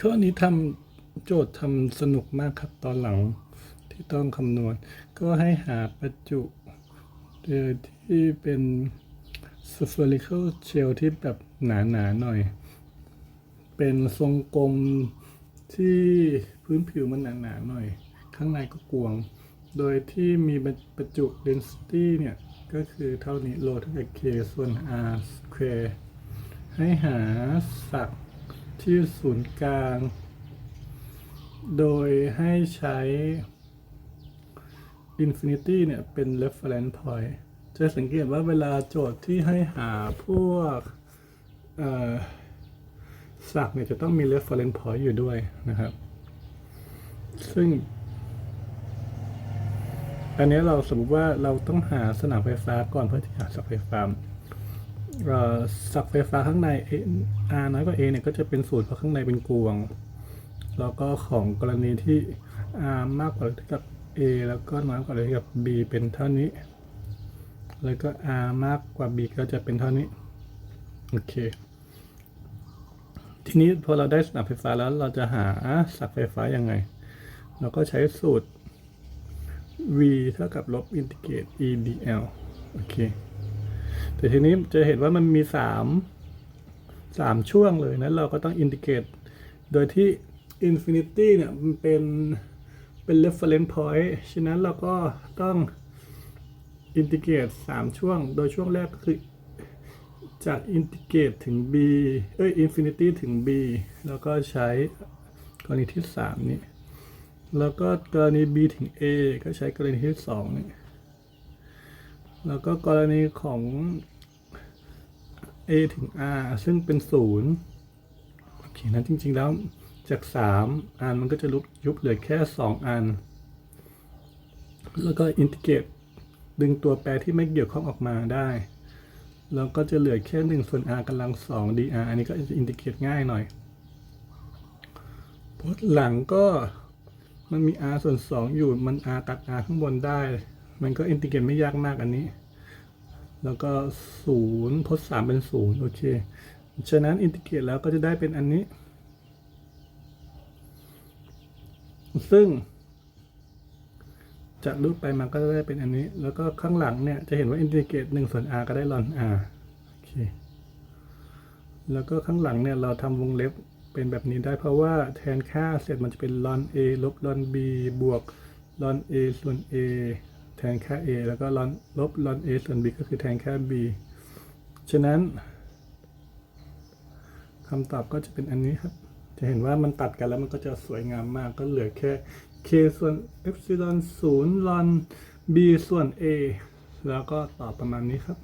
ข้อนี้ทำโจทย์ทำสนุกมากครับตอนหลังที่ต้องคำนวณ ก็ให้หาประจุที่เป็น spherical shell ที่แบบหนาๆหน่อย เป็นทรงกลมที่พื้นผิวมันหนาๆหน่อย ข้างในก็กวง โดยที่มีประจุ density เนี่ย ก็คือเท่านี้ rho เท่ากับ k ส่วน r square ให้หาศัก ที่ศูนย์กลาง โดยให้ใช้ infinity เนี่ยเป็น reference point จะสังเกตว่าเวลาโจทย์ที่ให้หาพวกศักย์เนี่ยจะต้องมี reference point อยู่ด้วยนะครับ ซึ่ง อันนี้เราสมมติว่าเราต้องหาสนามไฟฟ้าก่อนเพื่อที่จะหาศักย์ไฟฟ้า เอ่อศักย์ไฟฟ้าข้างใน R น้อยกว่า A เนี่ยก็จะเป็นศูนย์เพราะข้างในเป็นกลวง แล้วก็ของกรณีที่ R มากกว่าหรือเท่ากับ A แล้วก็น้อยกว่าหรือเท่ากับ B เป็นเท่านี้ แล้วก็ R มากกว่า B ก็จะเป็นเท่านี้ โอเค ทีนี้พอเราได้สนามไฟฟ้าแล้วเราจะหาศักย์ไฟฟ้ายังไง เราก็ใช้สูตร v เท่ากับลบอินทิเกรต e dl โอเค แต่ทีนี้จะเห็นว่ามันมีสามสามช่วงเลยนะ เราก็ต้องอินทิเกรตโดยที่ infinity เนี่ยมันเป็นเป็น reference point ฉะนั้นเราก็ต้องอินทิเกรตสามช่วง โดยช่วงแรกก็คือจากอินทิเกรตถึง b เอ้ย infinity ถึง b แล้วก็ใช้กรณีที่สามนี้ แล้วก็กรณี b ถึง a ก็ใช้กรณีที่สองนี่ แล้วก็กรณีของ a ถึง r ซึ่งเป็นศูนย์โอเคนั้นจริง ๆ แล้วจาก 3 อันมันก็จะลุบยุบเหลือแค่ 2 อัน แล้วก็อินทิเกรตดึงตัวแปรที่ไม่เกี่ยวข้องออกมาได้ แล้วก็จะเหลือแค่1ส่วน r กำลัง 2 dr อันนี้ก็จะอินทิเกรตง่ายหน่อยพดหลังก็มันมี r ส่วน 2 อยู่มัน r ตัด r ข้างบนได้ มันก็อินทิเกรตไม่ยากมากอันนี้ แล้วก็0ทด3เป็น0โอเค ฉะนั้นอินทิเกรตแล้วก็จะได้เป็นอันนี้ ซึ่งจากรูปไปมันก็จะได้เป็นอันนี้ แล้วก็ข้างหลังเนี่ยจะเห็นว่าอินทิเกรต1ส่วน r ก็ได้ลอน r โอเค แล้วก็ข้างหลังเนี่ยเราทำวงเล็บเป็นแบบนี้ได้เพราะว่าแทนค่าเสร็จมันจะเป็นลอน a ลบลอน b บวกลอน a ส่วน a ทนค่า a แล้วก็ลอนลบลอน a ส่วน b ก็คือแทนค่า b ฉะนั้นคำตอบก็จะเป็นอันนี้ครับ จะเห็นว่ามันตัดกันแล้วมันก็จะสวยงามมากก็เหลือแค่ k ส่วน epsilon 0ลอน b ส่วน a แล้วก็ตอบประมาณนี้ครับ